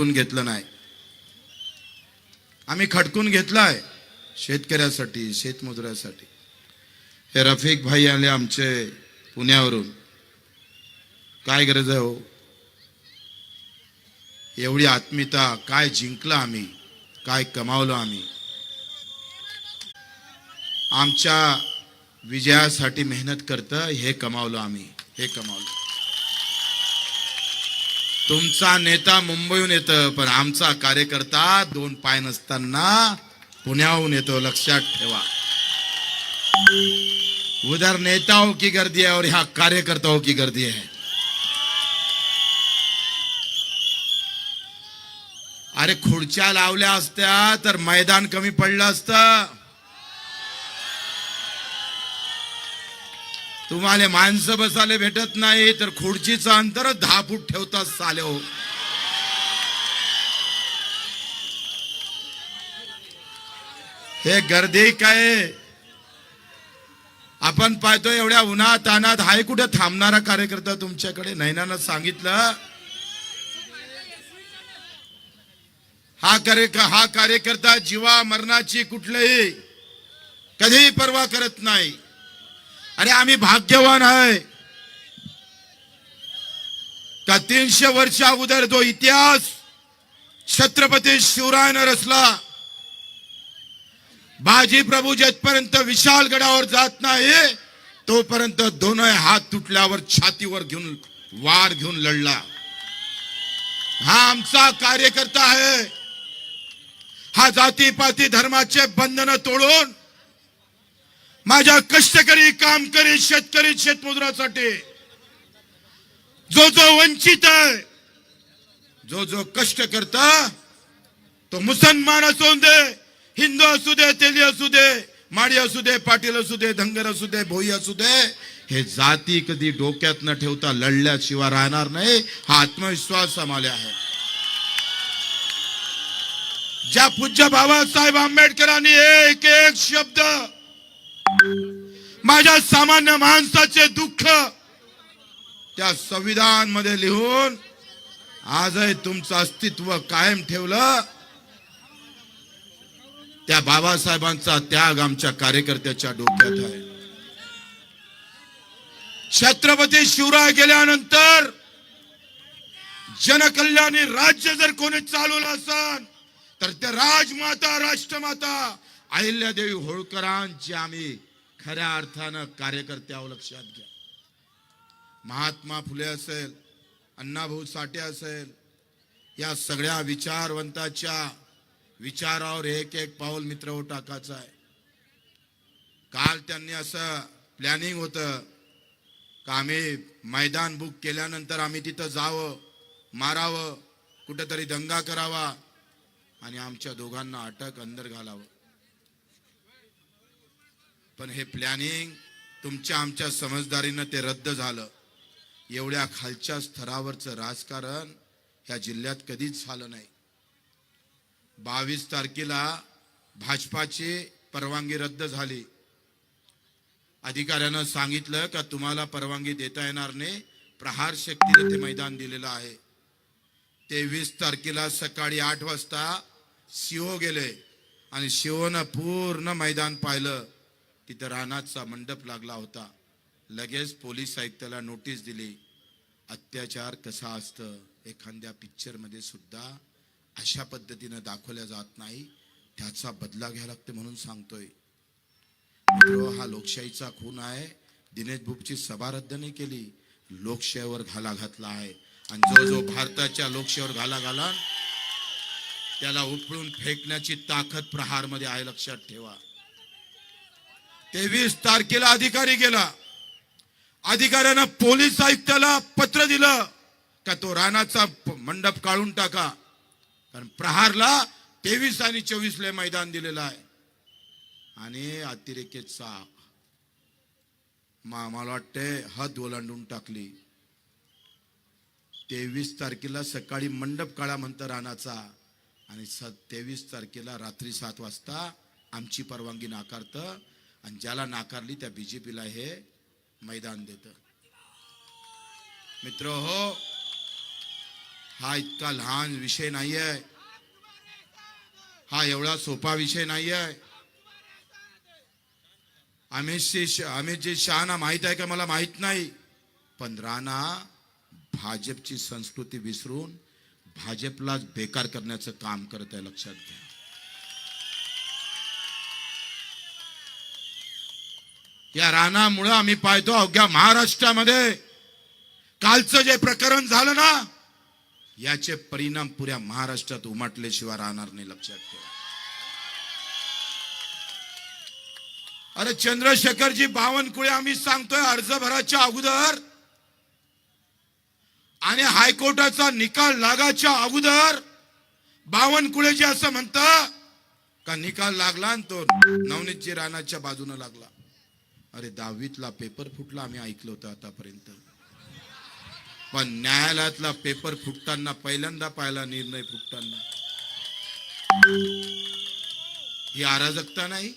खटकून घेतलं नाही. आम्ही खटकून घेतलाय शेतकऱ्यासाठी शेतमजुरासाठी. हे रफिक भाई आले आमचे पुण्यावरून. काय गरज आहे हो? एवढी आत्मीयता काय जिंकलं आम्ही काय कमावलं आम्ही? आमच्या विजयासाठी मेहनत करतं हे कमावलं आम्ही हे कमावलं. तुमचा नेता मुंबईहून येतं पण आमचा कार्यकर्ता दोन पाय नसताना पुण्याहून येतो. लक्षात ठेवा. उधर नेताओं की गर्दी है और यहाँ कार्यकर्ताओं की गर्दी है। अरे खुर्च्या लावल्या असत्या तर मैदान कमी पडलं असतं. तुम्हाला माणसं बसायला भेटत नाही तर खुर्चीचं अंतर दहा फूट ठेवतात साले हो हे गर्दी काय? आपण पाहतो एवढ्या उन्हात तानात हाय कुठे थांबणारा कार्यकर्ता तुमच्याकडे? नैनानं सांगितलं. हा कार्य हा कार्यकर्ता जीवा मरणाची कुठलंही कधीही पर्वा करत नाही. आणि आम्ही भाग्यवान आहे. का तीनशे वर्ष अगोदर जो इतिहास छत्रपती शिवरायानं रचला बाजी प्रभू जेथपर्यंत विशाल गडावर जात नाही तोपर्यंत दोनही हात तुटल्यावर छातीवर घेऊन वार घेऊन लढला. हा आमचा कार्यकर्ता आहे. हा जाती पाती धर्माचे बंधन तोडून माझ्या कष्टकरी कामकरी शेतकरी शेतमजुरासाठी जो जो वंचित आहे जो जो कष्ट करता तो मुसलमान असू दे हिंदू असू दे तेली असू दे माडी असू दे पाटील असू दे धनगर असू दे भोई असू दे हे जाती कधी डोक्यात न ठेवता लढल्याशिवाय राहणार नाही हा आत्मविश्वास आम्हाला आहे. ज्या पूज्य बाबासाहेब आंबेडकरांनी एक एक शब्द माझ्या सामान्य माणसाचे दुःख त्या संविधानमध्ये लिहून आजही तुमचं अस्तित्व कायम ठेवलं. त्या बाबासाहेबांचा त्याग आमच्या कार्यकर्त्याच्या डोक्यात आहे. छत्रपती शिवराय गेल्यानंतर जनकल्याणी राज्य जर कोणी चालवलं असेल तर त्या राजमाता राष्ट्रमाता अहिल्यादेवी होळकरांची आम्ही खऱ्या अर्थानं कार्यकर्त्यावर लक्षात घ्या. महात्मा फुले असेल अण्णाभाऊ साठे असेल या सगळ्या विचारवंताच्या विचारावर एक एक पाऊल मित्र हो टाकायचं आहे. काल त्यांनी असं प्लॅनिंग होतं का आम्ही मैदान बुक केल्यानंतर आम्ही तिथं जावं मारावं कुठंतरी दंगा करावा आणि आमच्या दोघांना अटक अंदर घालावं. पण हे प्लॅनिंग तुमच्या आमच्या समजदारीनं ते रद्द झालं. एवढ्या खालच्या स्तरावरचं राजकारण ह्या जिल्ह्यात कधीच झालं नाही. बावीस तारखेला भाजपाची परवानगी रद्द झाली. अधिकाऱ्यानं सांगितलं का तुम्हाला परवानगी देता येणार नाही प्रहार शक्तीला ते मैदान दिलेलं आहे. तेवीस तारखेला सकाळी आठ वाजता शिओ गेले आणि शिओनं पूर्ण मैदान पाहिलं. तिथं रानाचा मंडप लागला होता. लगेच पोलीस आयुक्ताला नोटीस दिली अत्याचार कसा असतं? एखाद्या पिक्चरमध्ये सुद्धा अशा पद्धतीनं दाखवल्या जात नाही. त्याचा बदला घ्यावा लागतो म्हणून सांगतोय. हा लोकशाहीचा खून आहे. दिनेश बुकची सभा रद्द नाही केली. लोकशाहीवर घाला घातला आहे. आणि जो जो भारताच्या लोकशाहीवर घाला घाला त्याला उपळून फेकण्याची ताकद प्रहारमध्ये आहे लक्षात ठेवा. तेवीस तारखेला अधिकारी गेला. अधिकाऱ्यानं पोलीस आयुक्ताला पत्र दिलं का तो रानाचा मंडप काढून टाका. कारण प्रहारला तेवीस आणि चोवीसले मैदान दिलेलं आहे. आणि अतिरेकेचा मा- मला वाटते हद ओलांडून टाकली. तेवीस तारखेला सकाळी मंडप काळा म्हणतं रानाचा. आणि स तेवीस तारखेला रात्री सात वाजता आमची परवानगी नाकारतं. आणि ज्याला नाकारली त्या बीजेपीला हे मैदान देतं. मित्र हो हा इतका लहान विषय नाही आहे हा एवढा सोपा विषय नाही आहे अमितजी अमितजी शहाना माहीत आहे का मला? माहीत नाही. पण राणा भाजपची संस्कृती विसरून भाजपलाच बेकार करण्याचं काम करत आहे लक्षात घ्या. या रानामुळं आम्ही पाहतो अवघ्या महाराष्ट्रामध्ये. कालचं जे प्रकरण झालं ना याचे परिणाम पुऱ्या महाराष्ट्रात उमटल्याशिवाय राहणार नाही लक्षात ठेवा. अरे चंद्रशेखरजी बावनकुळे आम्ही सांगतोय अर्ज भराच्या अगोदर आणि हायकोर्टाचा निकाल लागाच्या अगोदर बावनकुळेजी असं म्हणत का निकाल लागला आणि तो नवनीतजी राणाच्या बाजूने लागला. अरे दहावीतला पेपर फुटला आम्ही ऐकलं होतं आतापर्यंत. पण न्यायालयातला पेपर फुटताना पहिल्यांदा पाहिला निर्णय फुटताना. ही अराजकता नाही?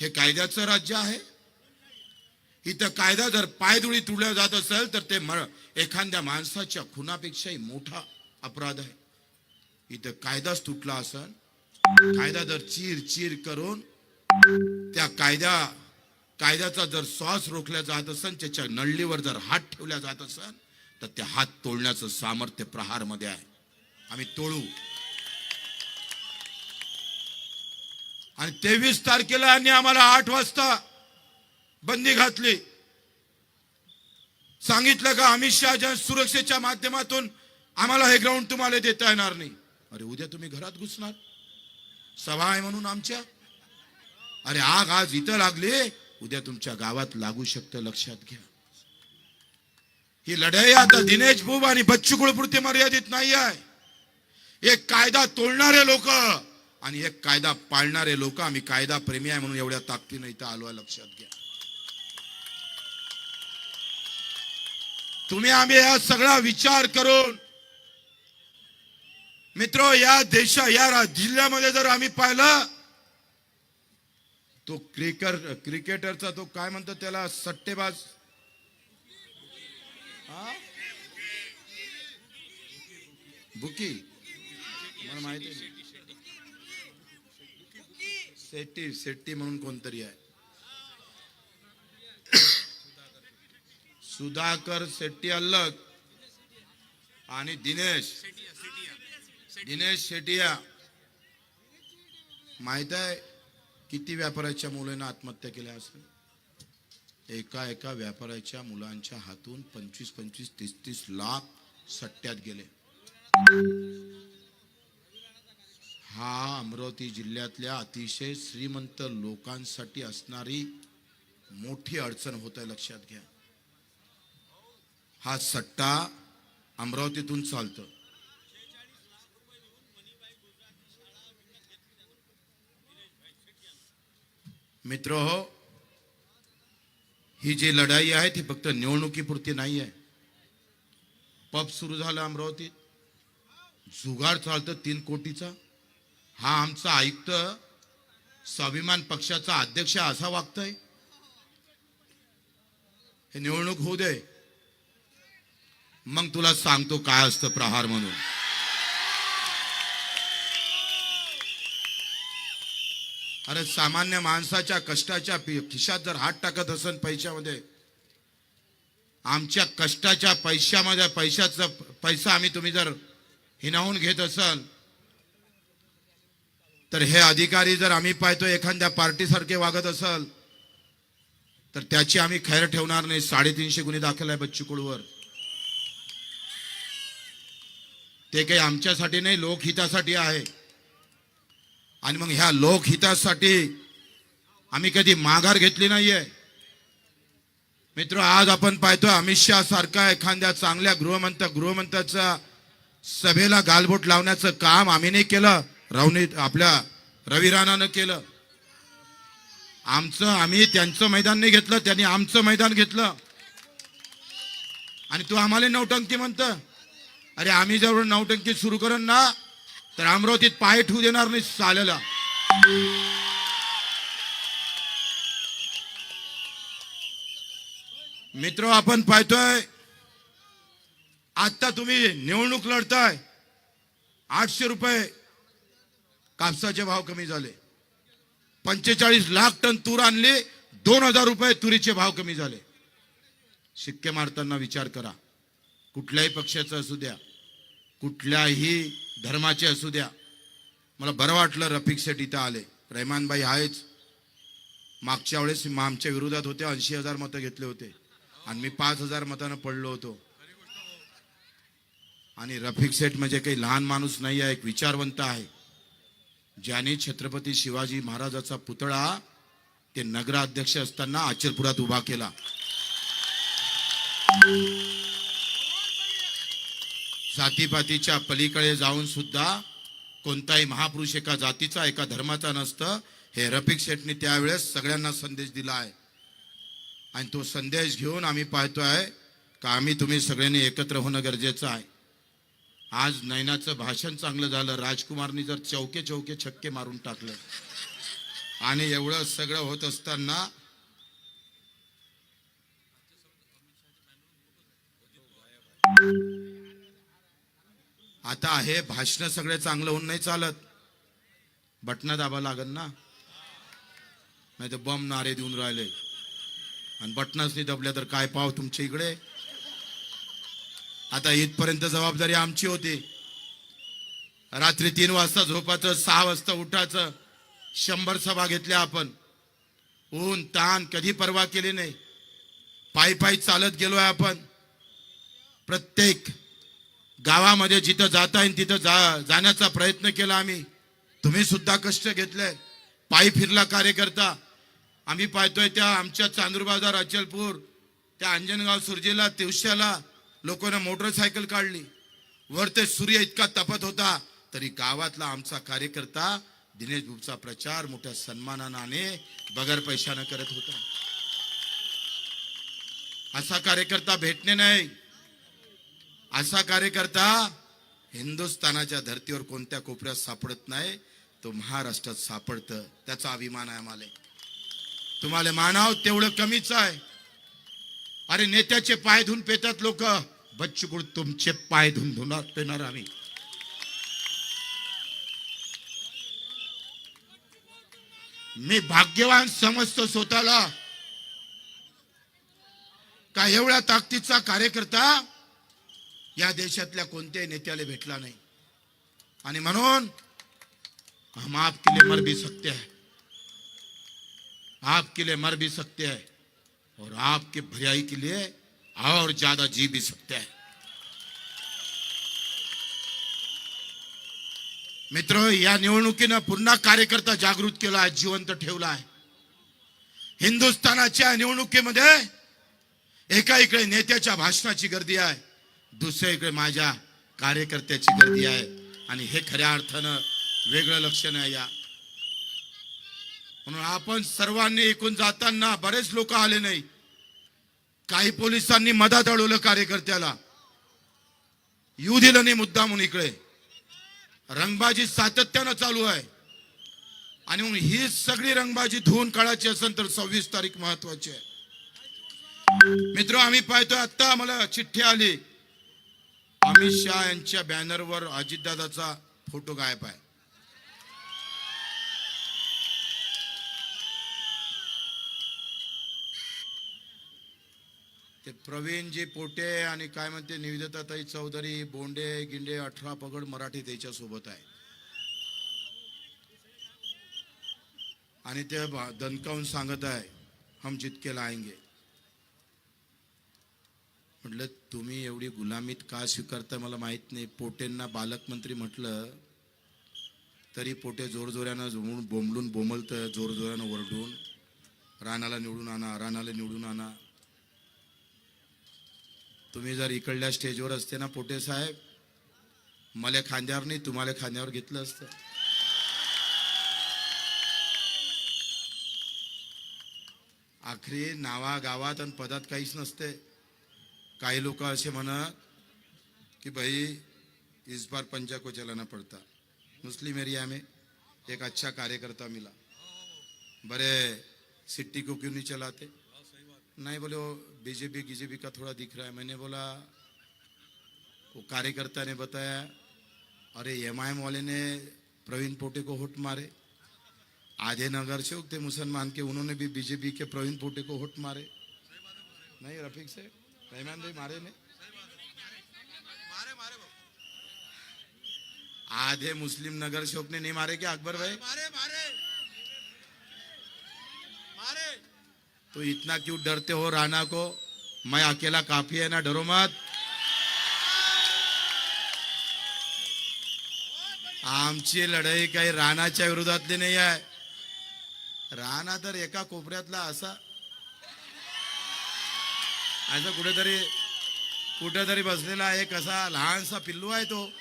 हे कायद्याचं राज्य आहे? इथं कायदा जर पायधुळी तुडल्या जात असेल तर ते एखाद्या माणसाच्या खुनापेक्षाही मोठा अपराध आहे. इथं कायदाच तुटला असेल कायदा जर चीर चीर करून त्या कायद्या कायद्याचा जर श्वास रोखला जात असेल त्याच्या नळलीवर जर हात ठेवला जात असेल तर ते हात तोडण्याचं सामर्थ्य प्रहारमध्ये आहे. आम्ही तोडू. आणि तेवीस तारखेला यांनी आम्हाला आठ वाजता बंदी घातली. सांगितलं का अमित शहाच्या सुरक्षेच्या माध्यमातून आम्हाला हे ग्राउंड तुम्हाला देता येणार नाही. अरे उद्या तुम्ही घरात घुसणार. सभा आहे म्हणून आमच्या. अरे आग आज इथं लागली. उद्या तुमच्या गावात लागू शकतं लक्षात घ्या. ही लढाई आता दिनेश बुब आणि बच्चू कुळपुरती मर्यादित नाही आहे. एक कायदा तोडणारे लोक आणि एक कायदा पाळणारे लोक आम्ही कायदा प्रेमी आहे म्हणून एवढ्या ताकदीनं इथं आलो आहे लक्षात घ्या. तुम्ही आम्ही या सगळा विचार करून मित्र या देशा या जिल्ह्यामध्ये जर आम्ही पाहिलं तो क्रिकर क्रिकेटरचा तो काय म्हणतो त्याला सट्टेबाज? हा? बुकी. मला माहिती शेट्टी सेट्टी सेट्टी म्हणून कोणतरी आहे. सुधाकर शेट्टी अलग. आणि दिनेश. दिनेश शेटिया माहीत आहे? किती व्यापाऱ्याच्या मुलांना आत्महत्या केल्या असेल? एका एका व्यापाऱ्याच्या मुलांच्या हातून पंचवीस पंचवीस तीस तीस लाख सट्ट्यात गेले. हा अमरावती जिल्ह्यातल्या अतिशय श्रीमंत लोकांसाठी असणारी मोठी अडचण होत आहे लक्षात घ्या. हा सट्टा अमरावतीतून चालतो. मित्र हो ही जी लढाई आहे ती फक्त निवडणुकीपुरती नाही आहे. पब सुरू झाला अमरावतीत जुगार चालतं तीन कोटीचा. हा आमचा आयुक्त स्वाभिमान पक्षाचा अध्यक्ष असा वागतोय. हे निवडणूक होऊ दे. मग तुला सांगतो काय असतं प्रहार म्हणून. अरे सामान्य माणसाच्या कष्टाच्या खिशात जर हात टाकत असेल पैशामध्ये आमच्या कष्टाच्या पैशामध्ये पैशाचा पैसा आम्ही तुम्ही जर हिनावून घेत असाल तर हे अधिकारी जर आम्ही पाहतो एखाद्या पार्टीसारखे वागत असाल तर त्याची आम्ही खैर ठेवणार नाही. साडेतीनशे गुन्हे दाखल आहे बच्चू ते काही आमच्यासाठी नाही लोकहितासाठी आहे. आणि मग ह्या लोकहितासाठी आम्ही कधी माघार घेतली नाहीये. मित्र आज आपण पाहतो अमित शहा सारखा एखाद्या चांगल्या गृहमंत गृहमंत्र्याचा सभेला गालबोट लावण्याचं काम आम्ही नाही केलं. रवनी आपल्या रवी राणानं केलं. आमचं आम्ही त्यांचं मैदान नाही घेतलं त्यांनी आमचं मैदान घेतलं. आणि तू आम्हाला नौटंकी म्हणत. अरे आम्ही जर नौटंकी सुरू करून ना तर अमरावतीत पाय ठेवू देणार नाही चालेला मित्र आपण पाहतोय आता तुम्ही निवडणूक लढताय. आठशे रुपये कापसाचे भाव कमी झाले. पंचेचाळीस लाख टन तूर आणली दोन हजार रुपये तुरीचे भाव कमी झाले. शिक्के मारताना विचार करा. कुठल्याही पक्षाचा असू द्या. कुठल्याही धर्माचे असू द्या. मला बरं वाटलं रफिक इथं आले. रहमानबाई आहेच. मागच्या वेळेस आमच्या विरोधात होते ऐंशी हजार मतं घेतले होते. आणि मी पाच हजार मतानं पडलो होतो. आणि रफिक शेठ म्हणजे काही लहान माणूस नाही आहे एक विचारवंत आहे. ज्याने छत्रपती शिवाजी महाराजाचा पुतळा ते नगराध्यक्ष असताना आचरपुरात उभा केला. जातीपातीच्या पलीकडे जाऊन सुद्धा कोणताही महापुरुष एका जातीचा एका धर्माचा नसतं. हे रफिक शेठने त्यावेळेस सगळ्यांना संदेश दिला आहे. आणि तो संदेश घेऊन आम्ही पाहतोय का आम्ही तुम्ही सगळ्यांनी एकत्र होणं गरजेचं आहे. आज नैनाचं भाषण चांगलं झालं. राजकुमारनी जर चौके चौके छक्के मारून टाकलं. आणि एवढं सगळं होत असताना आता हे भाषण सगळे चांगलं होऊन नाही चालत. बटणं दाबा लागल ना. नाही तर बम नारे देऊन राहिले. आणि बटनच नाही दबल्या तर काय पाव तुमच्या इकडे? आता इथपर्यंत जबाबदारी आमची होती. रात्री तीन वाजता झोपायचं सहा वाजता उठायचं शंभर सभा घेतल्या आपण. ऊन ताण कधी परवा केली नाही. पायी पायी चालत गेलोय आपण. प्रत्येक गावामध्ये जिथं जाता येईल तिथं जा जाण्याचा प्रयत्न केला आम्ही. तुम्ही सुद्धा कष्ट घेतले. पायी फिरला कार्यकर्ता. आम्ही पाहतोय त्या आमच्या चांदूर बाजार अचलपूर त्या अंजनगाव सुरजीला तिवश्याला लोकांना मोटरसायकल काढली. वर ते सूर्य इतका तपत होता तरी गावातला आमचा कार्यकर्ता दिनेश बुबचा प्रचार मोठ्या सन्मानाने बगर पैशानं करत होता. असा कार्यकर्ता भेटणे नाही. असा कार्यकर्ता हिंदुस्थानाच्या धर्तीवर कोणत्या कोपऱ्यात सापडत नाही तो महाराष्ट्रात सापडतं. त्याचा अभिमान आहे आम्हाला. तुम्हाला मानाव तेवढं कमीच आहे. अरे नेत्याचे पाय धुवून पेतात लोक. बच्चूकुड तुमचे पाय धुवून धुणार पेणार आम्ही. मी भाग्यवान समजतो स्वतःला. का एवढ्या ताकदीचा कार्यकर्ता या देशातल्या कोणत्याही नेत्याला भेटला नाही. आणि म्हणून हम आपके लिए मर भी सकते हैं आपके लिए मर भी सकते हैं और आपके भलाई के लिए और ज्यादा जी भी सकते हैं. मित्र या निवडणुकीनं पुन्हा कार्यकर्ता जागृत केला आहे जिवंत ठेवला आहे. हिंदुस्थानाच्या निवडणुकीमध्ये एका इकडे नेत्याच्या भाषणाची गर्दी आहे. दुसऱ्या इकडे माझ्या कार्यकर्त्याची गर्दी आहे. आणि हे खऱ्या अर्थानं वेगळं लक्षण आहे या. म्हणून आपण सर्वांनी एकूण जाताना बरेच लोक आले नाही. काही पोलिसांनी मधात अडवलं कार्यकर्त्याला. येऊ दिलं नाही मुद्दा म्हणून इकडे. रंगबाजी सातत्यानं चालू आहे. आणि म्हणून ही सगळी रंगबाजी धुवून काढायची असेल तर सव्वीस तारीख महत्वाची आहे. मित्र आम्ही पाहतोय आत्ता आम्हाला चिठ्ठी आली. अमित शहा यांच्या बॅनरवर अजितदादाचा फोटो गायब आहे. ते प्रवीणजी पोटे आणि काय म्हणते निविदताताई चौधरी बोंडे गिंडे अठरा पगड मराठी त्याच्या सोबत आहे. आणि ते दणकावून सांगत आहे हम जितके लाएंगे. म्हटलं तुम्ही एवढी गुलामीत का स्वीकारता मला माहीत नाही. पोटेंना बालकमंत्री म्हटलं तरी पोटे जोरजोऱ्यानं जोडून बोंबलून बोंबलतं जोरजोऱ्यानं ओरडून रानाला निवडून आणा रानाला निवडून आणा. तुम्ही जर इकडल्या स्टेजवर असते ना पोटे साहेब मला खांद्यावर नाही तुम्हाला खांद्यावर घेतलं असतं. आखरी नावा गावात आणि पदात काहीच नसते. काही लोक असे म्हणा कि भाई इस बार पंजा को चलाना पड़ता। मुस्लिम एरिया में एक अच्छा कार्यकर्ता मिला। बड़े सिट्टी को क्यों नहीं चलाते? नहीं बोले वो बीजेपी बीजेपी का थोड़ा दिख रहा है। मैंने बोला वो कार्यकर्ता ने बताया अरे एम आई एम वाले ने प्रवीण पोटे को होट मारे। आधे नगर से उगते मुसलमान के उन्होंने भी बीजेपी के प्रवीण पोटे को होट मारे। नहीं रफीक से रहमान भाई मारे ने मारे मारे भाऊ. आधे मुस्लिम नगर सेवक ने नहीं मारे क्या अकबर भाई? मारे मारे। मारे। तो इतना क्यों डरते हो राणा को? मैं अकेला काफी है ना डरो मत। आमची लढाई काही राणाच्या विरोधातली नाही आहे. राणा तर एका कोपऱ्यातला असा असं कुठेतरी कुठेतरी बसलेला आहे कसा लहानसा पिल्लू आहे तो.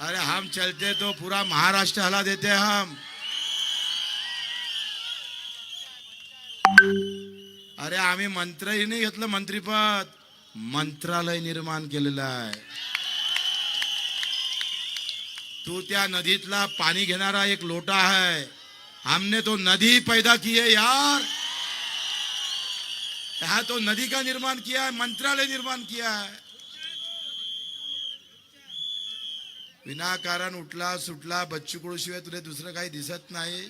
अरे हम चलते तो पूरा महाराष्ट्र हला देते हम. अरे आम्ही मंत्रही नाही घेतलं मंत्रीपद. मंत्रालय निर्माण केलेलं आहे. तू त्या नदीतला पाणी घेणारा एक लोटा आहे. हमने तो नदी पैदा की है यार। यहां तो नदी का निर्माण किया है मंत्रालय निर्माण किया है। विनाकारण उठला सुटला बच्चू कुळशिवाय शिवाय तुला दुसरं काही दिसत नाही।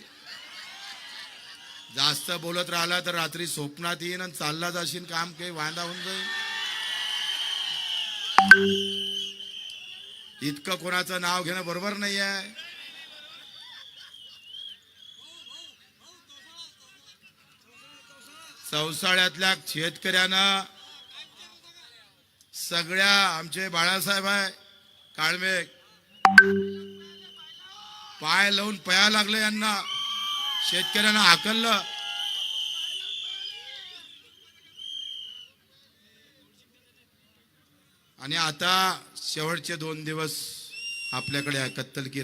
जास्त बोलत राहिला तर रात्री स्वप्नात येईन आणि चालला जाशील काम काही वांदा होऊन जाईल। इतकं कोणाचं नाव घेणं बरोबर नाही आहे चौसाळ्यातल्या शेतकऱ्यांना सगळ्या आमचे बाळासाहेब आहे काळमे. पाय लावून पया लागले यांना. शेतकऱ्यांना हाकललं. आणि आता शेवटचे दोन दिवस आपल्याकडे आहे, कत्तल की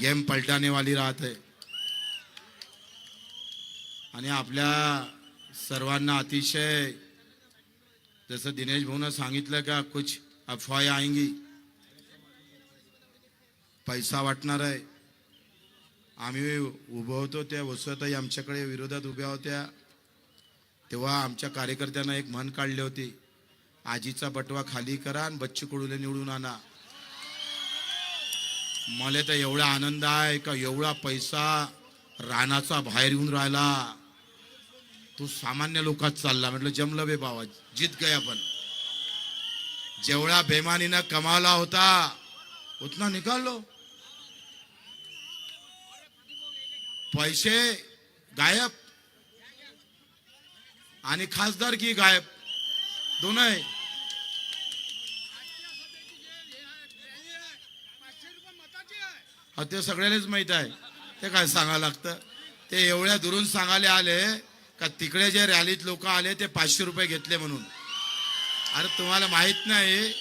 गेम पलटाने वाली रात आणि आपल्या सर्वांना अतिशय जसं दिनेश भाऊनं सांगितलं का कुछ अफवाया आएंगी पैसा वाटणार आहे. आम्ही उभं होतो त्या वसुताई आमच्याकडे विरोधात उभ्या होत्या. तेव्हा आमच्या कार्यकर्त्यांना एक म्हण काढली होती आजीचा बटवा खाली करा आणि बच्चू कडूले निवडून आणा. मला तर एवढा आनंद आहे का एवढा पैसा रानाचा बाहेर येऊन राहिला. तो सामान्य लोकात चालला. म्हटलं जमलं बे बाबा जीत गए आपण जेवढा बेमानीनं कमावला होता उतना निकाल लो. पैसे गायब. आणि खासदार की गायब? दोन आहे हा ते सगळ्यालाच माहीत आहे. ते काय सांगायला लागतं? ते एवढ्या दुरून सांगायला आले का तिकडे जे रॅलीत लोक आले ते पाचशे रुपये घेतले म्हणून. अरे तुम्हाला माहीत नाही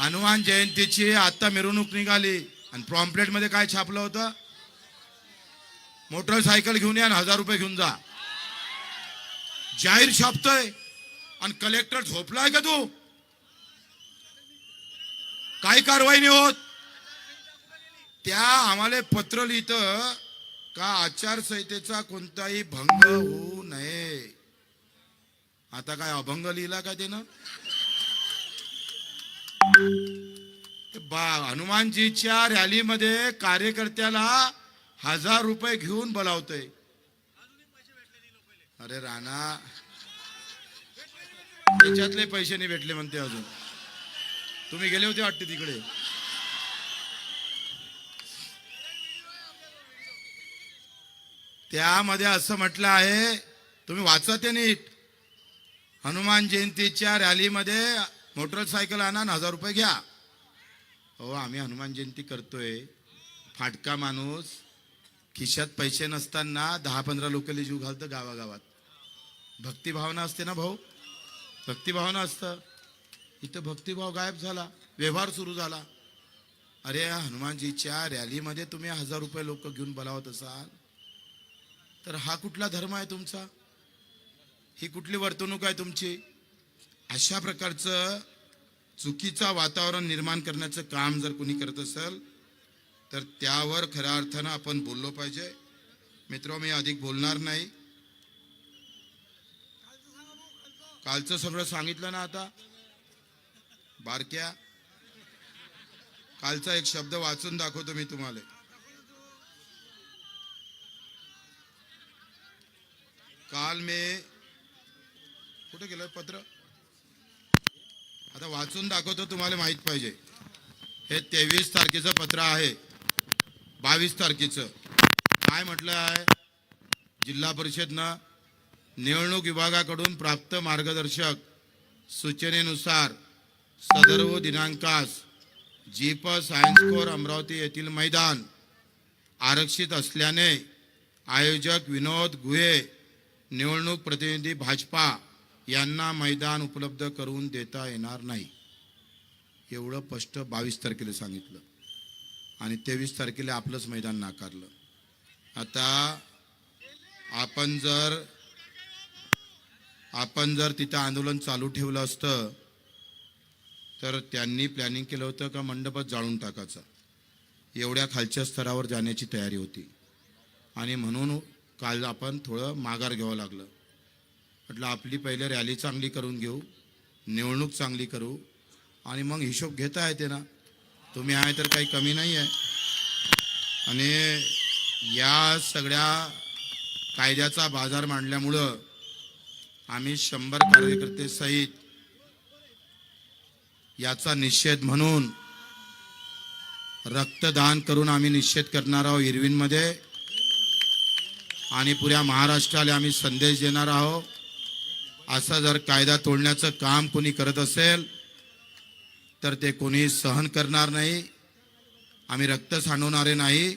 हनुमान जयंतीची आता मिरवणूक निघाली. आणि प्रॉम्पलेटमध्ये काय छापलं होतं? मोटरसायकल घेऊन या आणि हजार रुपये घेऊन जा. जाहीर छापतोय. आणि कलेक्टर झोपलाय का तू? काय कारवाई नाही होत? त्या आम्हाला पत्र लिहितं का आचारसंहितेचा कोणताही भंग होऊ नये? आता काय अभंग लिहिला का त्यानं? बा हनुमानजीच्या रॅलीमध्ये कार्यकर्त्याला हजार रुपये घेऊन बोलावतोय. अरे राणा त्याच्यातले पैसे नाही भेटले म्हणते अजून. तुम्ही गेले होते वाटते तिकडे. त्यामध्ये असं म्हटलं आहे तुम्ही वाचत आहे नीट. हनुमान जयंतीच्या रॅलीमध्ये मोटरसायकल आणा आणि हजार रुपये घ्या. हो आम्ही हनुमान जयंती करतोय. फाटका माणूस खिशात पैसे नसताना दहा पंधरा लोकली जीव घालतं गावागावात. भक्तिभावना असते ना भाऊ? भक्तिभावना असतं. इथं भक्तिभाव गायब झाला. व्यवहार सुरू झाला. अरे हनुमानजीच्या रॅलीमध्ये तुम्ही हजार रुपये लोक घेऊन बोलावत असाल. तर हा कुठला धर्म आहे तुमचा? ही कुठली वर्तणूक आहे तुमची? अशा प्रकारचं चुकीचा वातावरण निर्माण करण्याचं काम जर कोणी करत असेल तर त्यावर खऱ्या अर्थानं आपण बोललो पाहिजे. मित्र मी अधिक बोलणार नाही. कालचं सगळं सांगितलं ना आता? बारक्या? कालचा एक शब्द वाचून दाखवतो मी तुम्हाला. काल मी कुठे गेलं पत्र? आता वाचून दाखवतो तुम्हाला माहीत पाहिजे. हे तेवीस तारखेचं पत्र आहे. बावीस तारखेचं. काय म्हटलं आहे? जिल्हा परिषदनं निवडणूक विभागाकडून प्राप्त मार्गदर्शक सूचनेनुसार सदर्व दिनांकास जीप सायन्स कोर अमरावती येथील मैदान आरक्षित असल्याने आयोजक विनोद गुहे निवडणूक प्रतिनिधी भाजपा यांना मैदान उपलब्ध करून देता येणार नाही. एवढं स्पष्ट बावीस तारखेला सांगितलं. आणि तेवीस तारखेला आपलंच मैदान नाकारलं. आता आपण जर आपण जर तिथं आंदोलन चालू ठेवलं असतं तर त्यांनी प्लॅनिंग केलं होतं का मंडपच जाळून टाकायचा. एवढ्या खालच्या स्तरावर जाण्याची तयारी होती. आणि म्हणून काल आपण थोडं माघार घ्यावं लागलं. म्हटलं आपली पहिले रॅली चांगली करून घेऊ निवडणूक चांगली करू आणि मग हिशोब घेता येते ना. तुम्ही आहे तर काही कमी नाही आहे. आणि या सगळ्या कायद्याचा बाजार मांडल्यामुळं आम्ही शंभर कार्यकर्ते सहित याचा निषेध म्हणून रक्तदान करून आम्ही निषेध करणार आहोत. इरविनमध्ये आणि पुऱ्या महाराष्ट्राला आम्ही संदेश देणार आहोत. असा जर कायदा तोडण्याचं काम कोणी करत असेल तर ते कोणी सहन करणार नाही. आम्ही रक्त सांडवणारे नाही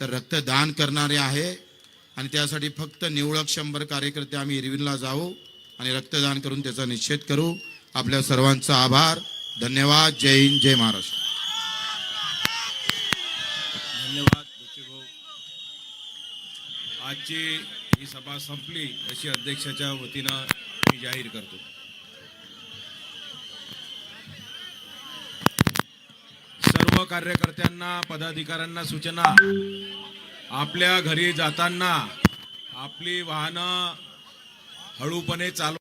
तर रक्तदान करणारे आहे. आणि त्यासाठी फक्त निवडक शंभर कार्यकर्ते आम्ही इरविनला जाऊ आणि रक्तदान करून त्याचा निषेध करू. आपल्या सर्वांचा आभार. धन्यवाद. जय हिंद. जय महाराष्ट्र. धन्यवाद. आजची ही सभा संपली अशी अध्यक्षाच्या वतीनं मी जाहीर करतो. सर्व कार्यकर्त्यांना पदाधिकाऱ्यांना सूचना. आपल्या घरी जाताना आपली वाहनं हळूपणे चालवा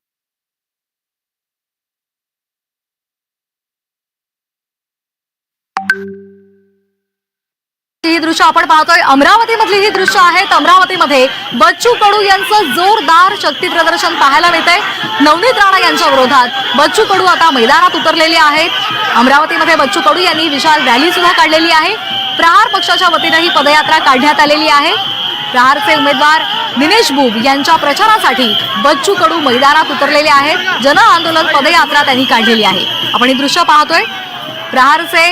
दृश्य आपण पाहतोय. अमरावती मधली ही दृश्य आहेत अमरावतीमध्ये बच्चू कडू यांचं जोरदार शक्ती प्रदर्शन पाहायला मिळतंय. नवनीत राणा यांच्या विरोधात बच्चू कडू आता मैदानात उतरलेले आहेत. अमरावतीमध्ये बच्चू कडू यांनी विशाल रॅली सुद्धा काढलेली आहे. प्रहार पक्षाच्या वतीनं ही पदयात्रा काढण्यात आलेली आहे. प्रहारचे उमेदवार दिनेश बुब यांच्या प्रचारासाठी बच्चू कडू मैदानात उतरलेले आहेत. जन आंदोलन पदयात्रा त्यांनी काढलेली आहे. आपण ही दृश्य पाहतोय. प्रहारचे